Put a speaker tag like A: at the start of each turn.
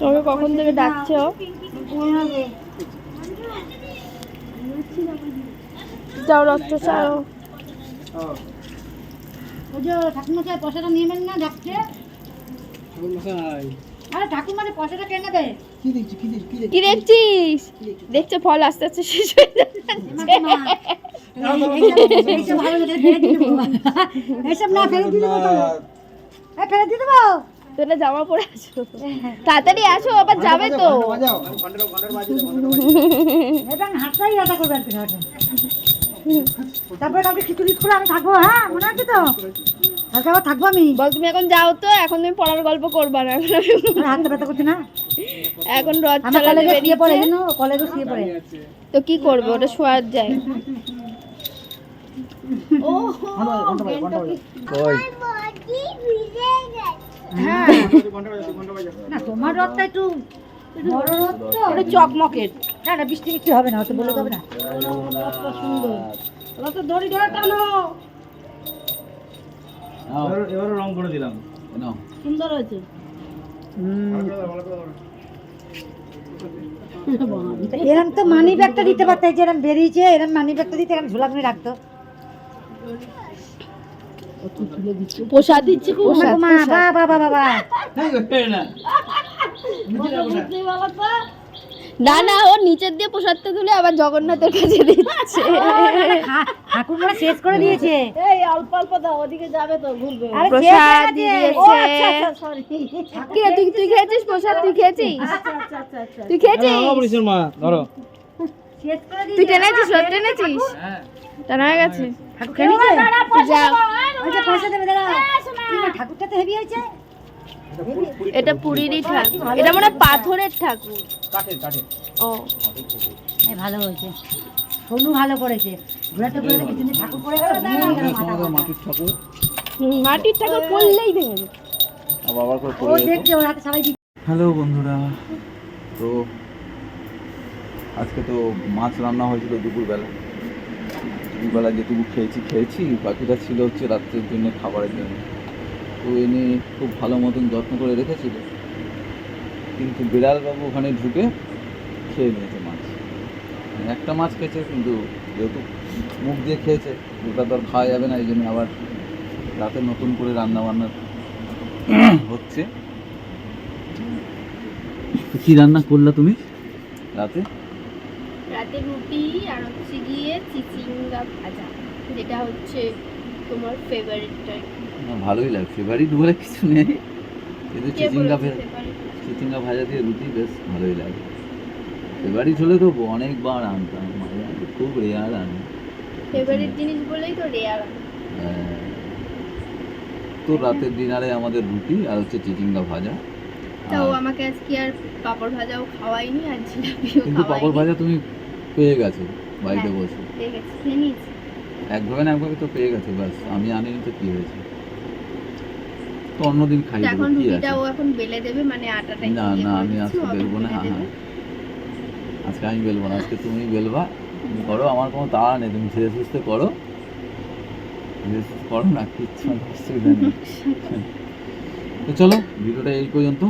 A: তবে কখন থেকে ডাকছে? যাও, রক্ত চাও
B: ওই যে ঠাকুমা পয়সাটা নিয়ে না ডাকছে আরে পয়সাটা কে
A: দেখছিস? দেখছ, ফল আস্তে আস্তে শেষ হয়ে যাচ্ছে।
B: দিয়ে দেবো?
A: তোরা জামা পরে আছো। তাড়াতাড়ি আসো আবার যাবে তো।
B: তারপরে কালকে খিচুড়ি করে আমি থাকব হ্যাঁ মনে আছে তো? কালকে আবার থাকব আমি।
A: বল তুমি এখন যাও তো এখন তুমি পড়ার গল্প করবা না। এখন আমি-
B: ব্যথা করছে না?
A: এখন রথ চালাতে
B: কলেজে পড়ে কলেজে শুয়ে পড়ে।
A: তো কি করব ওটা শোয়ার যায়।
B: তোমার রথটা একটু
A: চকমকের।
B: না না বৃষ্টি বৃষ্টি হবে না অত বলে না। সুন্দর। ওরা তো দড়ি ধরে টানো।
C: এবারে রং করে দিলাম।
B: সুন্দর হয়েছে। এরম তো মানি ব্যাগটা দিতে পারতে যে এরম বেরিয়েছে এরম মানি ব্যাগটা দিতে এরম ঝোলা করে রাখতো
A: প্রসাদ দিচ্ছি না। না ও নিচের দিয়ে প্রসাদটা তুলে আবার জগন্নাথের কাছে দিচ্ছে।
B: ঠাকুর শেষ করে দিয়েছে।
A: এই অল্প অল্প দাও ওদিকে যাবে তো ঘুরবে।
B: আরে
A: প্রসাদ
B: হয়ে
A: দিয়ে
B: গেছে। ও, আচ্ছা,
A: দিয়েছে
B: আচ্ছা,
A: কি তুই তুই খেয়েছিস প্রসাদ? তুই খেয়েছিস?
B: আচ্ছা,
A: তুই খেয়েছিস?
C: মা ধরো।
B: শেষ করে
A: তুই টেনেছিস টেনেছিস? টানা হয়ে গেছে।
B: ঠাকুরটা তো হেভি হয়েছে।
A: এটা পুরীরই ঠাকুর। এটা মনে হয় পাথরের ঠাকুর। ও।
B: ভালো হয়েছে। সোনু ভালো করেছে। ঘোরাতে ঘোরাতে পিছনে ঠাকুর পড়ে গেল
C: মাটির ঠাকুর।
A: মাটির ঠাকুর পড়লেই ভেঙে যেত
C: আবার আবার করে
B: ও দেখছে ওর হাতে সবাই
D: হ্যালো বন্ধুরা। তো আজকে তো মাছ রান্না হয়েছিল দুপুরবেলা। দুপুরবেলা যেটুকু খেয়েছি খেয়েছি। বাকিটা ছিল হচ্ছে রাত্রের জন্য খাবারের জন্য। তো এনে খুব ভালো মতন যত্ন করে রেখেছিল। কিন্তু বিড়ালবাবু ওখানে ঢুকে খেয়ে নিয়েছে মাছ। একটা মাছ খেয়েছে কিন্তু যেহেতু মুখ দিয়ে খেয়েছে ওটা তো আর খাওয়া যাবে না এই জন্য আবার রাতে নতুন করে রান্না বান্না হচ্ছে। কি রান্না করলা তুমি? রাতে
A: রাতে রুটি আর হচ্ছে গিয়ে চিচিঙ্গা ভাজা যেটা হচ্ছে তোমার ফেভারিটটা
D: না, ভালোই লাগে। ফেভারিট বলে কিছু নেই। কিন্তু চিচিঙ্গা চিচিঙ্গা ভাজা দিয়ে রুটি বেশ ভালোই লাগে। ফেভারিট হলে তো অনেকবার আনতাম। মাঝে খুব রেয়ার আনি।
A: ফেভারিট জিনিস বলেই তো রেয়ার
D: হ্যাঁ। তো রাতের ডিনারে আমাদের রুটি আর হচ্ছে চিচিঙ্গা ভাজা।
A: তাও আমাকে আজকে আর পাপড় ভাজাও খাওয়াইনি আর জিলাপিও
D: কিন্তু পাপড় ভাজা তুমি পেয়ে গেছো বাড়িতে
A: হ্যাঁ।
D: বসে।
A: ঠিক আছে খেয়ে নিয়েছি।
D: একভাবে না একভাবে তো পেয়ে গেছো ব্যাস আমি আনিনি তো কি হয়েছে? তো অন্যদিন খাই
A: এখন রুটিটাও এখন বেলে দেবে মানে আটাটা
D: না না আমি আজকে বেলবো না হ্যাঁ আজকে আমি বেলবো না আজকে তুমি বেলবা করো আমার কোনো তাড়া নেই তুমি ধীরে সুস্থে করো। ধীরে সুস্থে করো না কিচ্ছু অসুবিধা নেই। তো চলো ভিডিওটা এই পর্যন্ত।